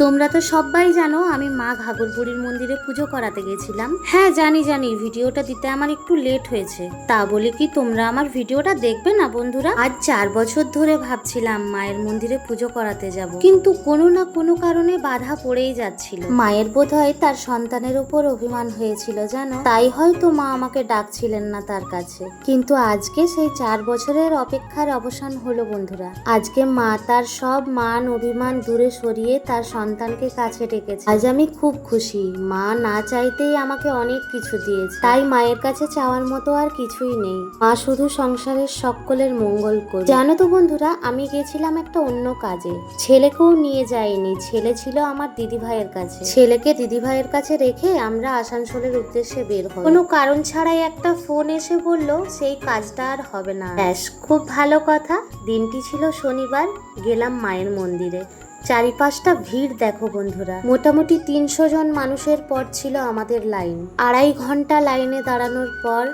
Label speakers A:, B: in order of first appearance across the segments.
A: তোমরা তো সবাই জানো আমি মা ঘাগরবুড়ির মন্দিরে পুজো করাতে গেছিলাম। হ্যাঁ জানি জানি, ভিডিওটা দিতে আমার একটু লেট হয়েছে। তা বলে কি তোমরা আমার ভিডিওটা দেখবে না বন্ধুরা? আজ চার বছর ধরে ভাবছিলাম মায়ের মন্দিরে পুজো করাতে যাব। কিন্তু কোনো না কোনো কারণে বাধা পড়েই যাচ্ছিল। মায়ের বোধ হয় তার সন্তানের উপর অভিমান হয়েছিল, জানো? তাই হয়তো মা আমাকে ডাকছিলেন না তার কাছে। কিন্তু আজকে সেই চার বছরের অপেক্ষার অবসান হলো বন্ধুরা। আজকে মা তার সব মান, অভিমান দূরে সরিয়ে তার সন্তানকে কাছে ডেকেছে। আজ আমি খুব খুশি। মা না চাইতেই আমাকে অনেক কিছু দিয়েছে। তাই মায়ের কাছে চাওয়ার মতো আর কিছুই নেই। মা শুধু সংসারের সকলের মঙ্গল করে জানো তো বন্ধুরা, আমি গেছিলাম একটা অন্য কাজে। ছেলেকেও নিয়ে যাইনি। ছেলে ছিল আমার দিদি ভাইয়ের কাছে। ছেলেকে দিদি ভাইয়ের কাছে রেখে আমরা আসানসোলের উদ্দেশ্যে বের হই কোনো কারণ ছাড়াই একটা ফোন এসে বলল, সেই কাজটা আর হবে না। ব্যাস, খুব ভালো কথা। দিনটি ছিল শনিবার। গেলাম মায়ের মন্দিরে। চারিপাশটা ভিড় দেখো বন্ধুরা। মোটামুটি তিনশো জন মানুষের পর ছিল আমাদের লাইন। আড়াই ঘণ্টা লাইনে দাঁড়ানোর পর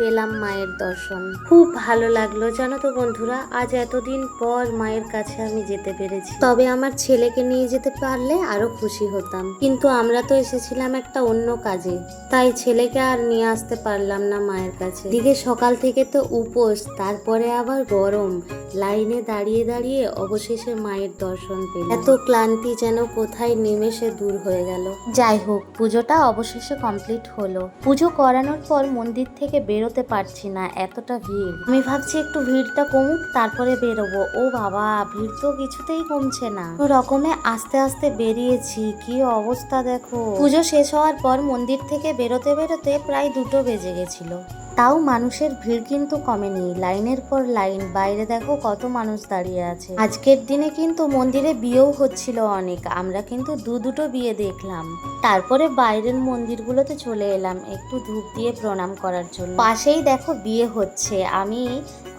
A: পেলাম মায়ের দর্শন। খুব ভালো লাগল, জানো তো বন্ধুরা, আজ এতদিন পর মায়ের কাছে আমি যেতে পেরেছি। তবে আমার ছেলেকে নিয়ে যেতে পারলে আরও খুশি হতাম। কিন্তু আমরা তো এসেছিলাম একটা অন্য কাজে, তাই ছেলেকে আর নিয়ে আসতে পারলাম না মায়ের কাছে। দিকে সকাল থেকে তো উপোস, তারপরে আবার গরম। লাইনে দাঁড়িয়ে দাঁড়িয়ে অবশেষে মায়ের দর্শন পেল এত ক্লান্তি যেন কোথায় নিমেষে দূর হয়ে গেল। যাই হোক, পুজোটা অবশেষে কমপ্লিট হলো। পুজো করানোর পর মন্দির থেকে বেরোতে পারছি না, এতটা ভিড়। আমি ভাবছি একটু ভিড়টা কমুক, তারপরে বেরোবো। ও বাবা, ভিড় তো কিছুতেই কমছে না। রকমে আস্তে আস্তে বেরিয়েছি, কি অবস্থা দেখো। পুজো শেষ হওয়ার পর মন্দির থেকে বেরোতে বেরোতে প্রায় দুটো বেজে গেছিল। তাও মানুষের ভিড় কিন্তু কমেনি। লাইনের পর লাইন, বাইরে দেখো কত মানুষ দাঁড়িয়ে আছে। আজকের দিনে কিন্তু মন্দিরে বিয়েও হচ্ছিল অনেক, আমরা কিন্তু দু দুটো বিয়ে দেখলাম। তারপরে বাইরের মন্দিরগুলোতে চলে এলাম, একটু ধূপ দিয়ে প্রণাম করার জন্য। পাশেই দেখো বিয়ে হচ্ছে। আমি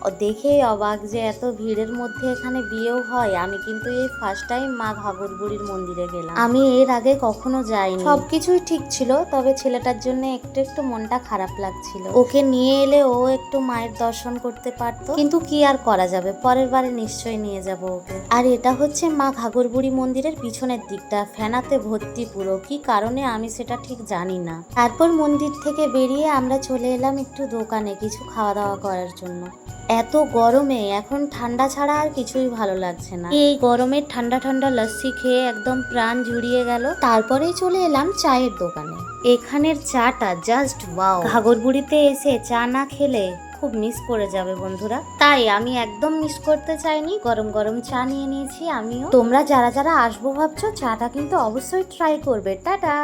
A: দেখেই অবাক যে এত ভিড়ের মধ্যে এখানে বিয়েও হয়। আমি কিন্তু এই ফার্স্ট টাইম মা ঘাগরবুড়ির মন্দিরে গেলাম। আমি এর আগে কখনো যাইনি। সব কিছুই ঠিক ছিল, তবে ছেলেটার জন্য একটু একটু মনটা খারাপ লাগছিল। ওকে নিয়ে এলে ও একটু মায়ের দর্শন করতে পারতো। কিন্তু কি আর করা যাবে? পরের বারে নিশ্চয়ই নিয়ে যাব ওকে। আর এটা হচ্ছে মা ঘাগরবুড়ি মন্দিরের পিছনের দিকটা, ফেনাতে ভর্তি পুরো। কি কারণে আমি সেটা ঠিক জানি না। তারপর মন্দির থেকে বেরিয়ে আমরা চলে এলাম একটু দোকানে কিছু খাওয়া দাওয়া করার জন্য। এত গরমে এখন ঠান্ডা ছাড়া আর কিছুই ভালো লাগছে না। এই গরমে ঠান্ডা ঠান্ডা লস্যি খেয়ে একদম প্রাণ জুড়িয়ে গেল। তারপরেই চলে এলাম চায়ের দোকানে। এখানের চাটা জাস্ট ওয়াও ঘাগরবুড়িতে এসে চা না খেলে খুব মিস করে যাবে বন্ধুরা। তাই আমি একদম মিস করতে চাইনি। গরম গরম চা নিয়ে নিয়েছি আমিও। তোমরা যারা যারা আসব ভাবছ, চাটা কিন্তু অবশ্যই ট্রাই করবে। টাটা!